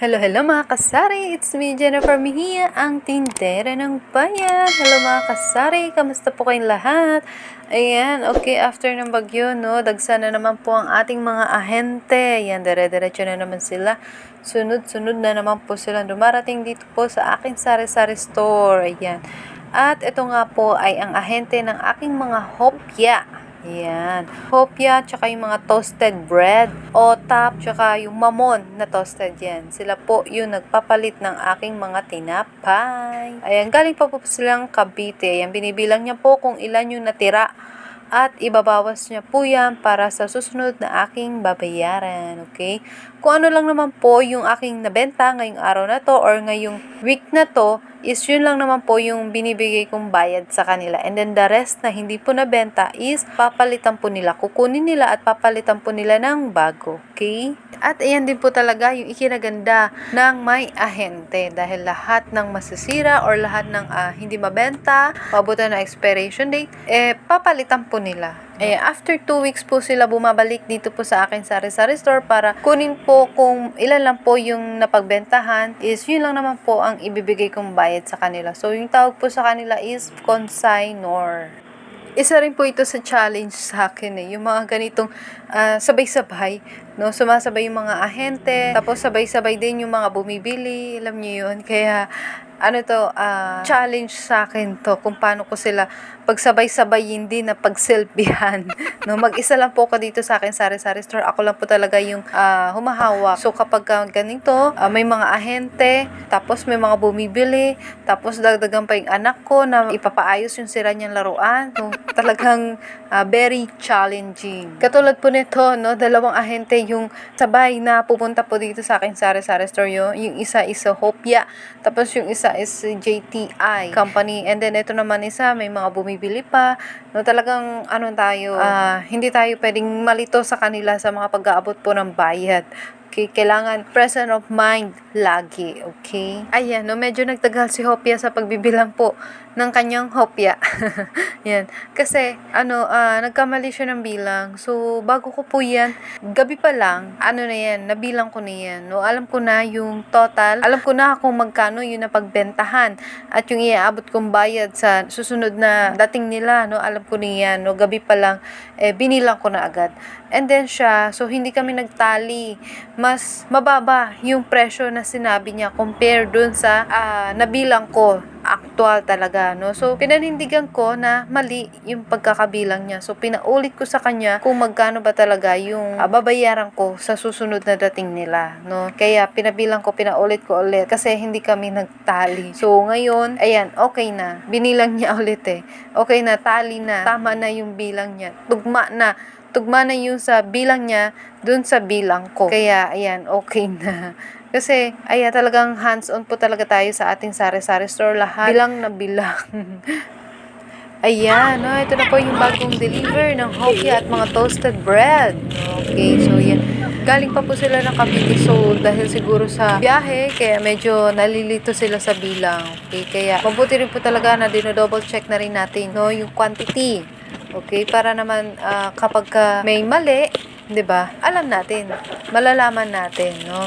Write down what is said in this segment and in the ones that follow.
Hello, hello mga kasari! It's me, Jennifer Mejia, ang tindera ng bayan. Hello mga kasari! Kamusta po kayong lahat? Ayan, okay, after ng bagyo, no, dagsa na naman po ang ating mga ahente. Ayan, dire-diretso na naman sila. Sunod-sunod na naman po sila dumarating dito po sa aking sari-sari store. Ayan. At ito nga po ay ang ahente ng aking mga hopya. Ayan. Hopya, tsaka yung mga toasted bread, otap, tsaka yung mamon na toasted yan. Sila po yung nagpapalit ng aking mga tinapay. Ayan, galing pa po silang Cavite. Ayan, binibilang niya po kung ilan yung natira at ibabawas niya po yan para sa susunod na aking babayaran, okay? Kung ano lang naman po yung aking nabenta ngayong araw na to or ngayong week na to, is yun lang naman po yung binibigay kong bayad sa kanila. And then the rest na hindi po nabenta is papalitan po nila. Kukunin nila at papalitan po nila ng bago, okay? At ayan din po talaga yung ikinaganda ng may ahente dahil lahat ng masisira or lahat ng ah, hindi mabenta, pabutan na expiration date, eh papalitan po nila. Eh, after 2 weeks po sila bumabalik dito po sa akin sa sari store para kunin po kung ilan lang po yung napagbentahan is yun lang naman po ang ibibigay kong bayad sa kanila. So, yung tawag po sa kanila is consignor. Isa rin po ito sa challenge sa akin eh. Yung mga ganitong ah, sabay-sabay, no? Sumasabay yung mga ahente, tapos sabay-sabay din yung mga bumibili, alam niyo yun. Kaya, ano to, ah, challenge sa akin to, kung paano ko sila pagsabay-sabayin din na pagselfihan. no, mag-isa lang po ako dito sa akin sari-sari store. Ako lang po talaga yung ah, humahawak. So kapag ah, ganito, ah, may mga ahente, tapos may mga bumibili, tapos dagdagan pa yung anak ko na ipapaayos yung sira niyang laruan. So, talagang ah, very challenging. Katulad po nito, no, dalawang ahente yung sabay na pupunta po dito sa akin sari-sari store. Yung, yung isa is Hopia, tapos yung isa is JTI company. And then ito naman isa, may mga bumibili pa. No, talagang ano tayo, ah, hindi tayo pwedeng malito sa kanila sa mga pag-aabot po ng bayad. Okay, kailangan present of mind lagi, okay? Ayan, no, medyo nagtagal si Hopia sa pagbibilang po ng kanyang Hopia. yan. Kasi, ano, ah, nagkamali siya ng bilang. So, bago ko po yan, gabi pa lang, ano na yan, nabilang ko na yan. No, alam ko na yung total, alam ko na kung magkano yung napagbentahan at yung iaabot kong bayad sa susunod na dating nila, no, alam ko na yan. No, gabi pa lang, eh, binilang ko na agad. And then siya, so hindi kami nagtali. Mas mababa yung presyo na sinabi niya compare dun sa ah, nabilang ko. Actual talaga, no? So, pinanindigan ko na mali yung pagkakabilang niya. So, pinaulit ko sa kanya kung magkano ba talaga yung ah, babayaran ko sa susunod na dating nila, no? Kaya, pinabilang ko, pinaulit ko ulit kasi hindi kami nagtali. So, ngayon, ayan, okay na. Binilang niya ulit eh. Okay na, tali na. Tama na yung bilang niya. Tugma na tugma na yung sa bilang niya dun sa bilang ko. Kaya, ayan, okay na. Kasi, ayan, talagang hands-on po talaga tayo sa ating sari-sari store. Lahat bilang na bilang. ayan, no, ito na po yung bagong deliver ng hopya at mga toasted bread. Okay, so yan. Galing pa po sila ng Cavite, so dahil siguro sa biyahe, kaya medyo nalilito sila sa bilang. Okay, kaya mabuti rin po talaga na dino-double check na rin natin, no, yung quantity. Okay, para naman ah, kapag ka may mali, 'di ba? Alam natin, malalaman natin, no?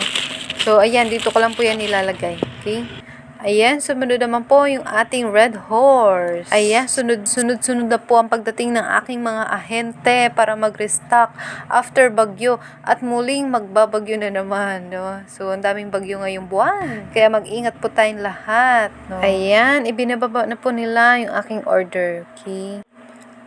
So ayan, dito ko lang po 'yan nilalagay. Okay? Ayan, sumunod naman po yung ating red horse. Ayan, sunod, sunod, sunod na po ang pagdating ng aking mga ahente para mag-restock after bagyo. At muling magbabagyo na naman, no? So, ang daming bagyo ngayong buwan. Kaya mag-ingat po tayong lahat, no? Ayan, ibinababa na po nila yung aking order, okay?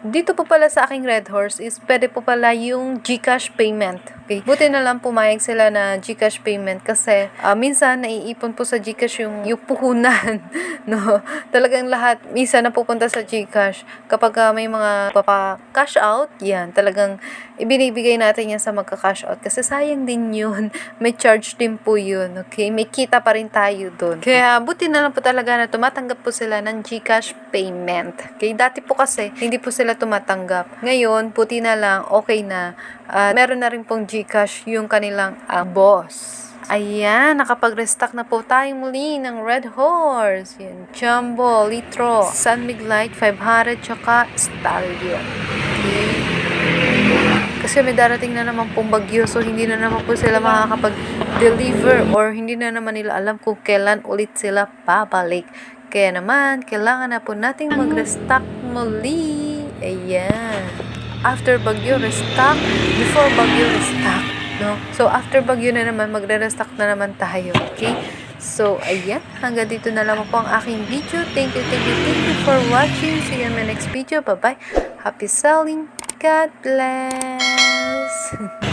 Dito po pala sa aking Red Horse is pwede po pala yung GCash payment. Okay. Buti na lang pumayag sila na GCash payment kasi ah, minsan naiipon po sa GCash yung, yung puhunan. no? Talagang lahat, minsan napupunta sa GCash. Kapag ah, may mga papa-cash out, yan, talagang ibinibigay natin yan sa magka-cash out. Kasi sayang din yun. May charge din po yun. Okay? May kita pa rin tayo doon. Kaya buti na lang po talaga na tumatanggap po sila ng GCash payment. Okay? Dati po kasi, hindi po sila tumatanggap. Ngayon, puti na lang, okay na. At meron na rin pong GCash yung kanilang ah, boss. Ayan, nakapag-restock na po tayo muli ng Red Horse. Yan, Jumbo, Litro, San Mig Light 500, tsaka Stallion. Okay. Kasi may darating na naman pong bagyo, so hindi na naman po sila makakapag-deliver or hindi na naman nila alam kung kailan ulit sila babalik. Kaya naman, kailangan na po nating mag-restock muli. Ayan. After bagyo, restock. Before bagyo, restock. No? So, after bagyo na naman, magre-restock na naman tayo. Okay? So, ayan. Hanggang dito na lang po ang aking video. Thank you, thank you, thank you for watching. See you in my next video. Bye-bye. Happy selling. God bless.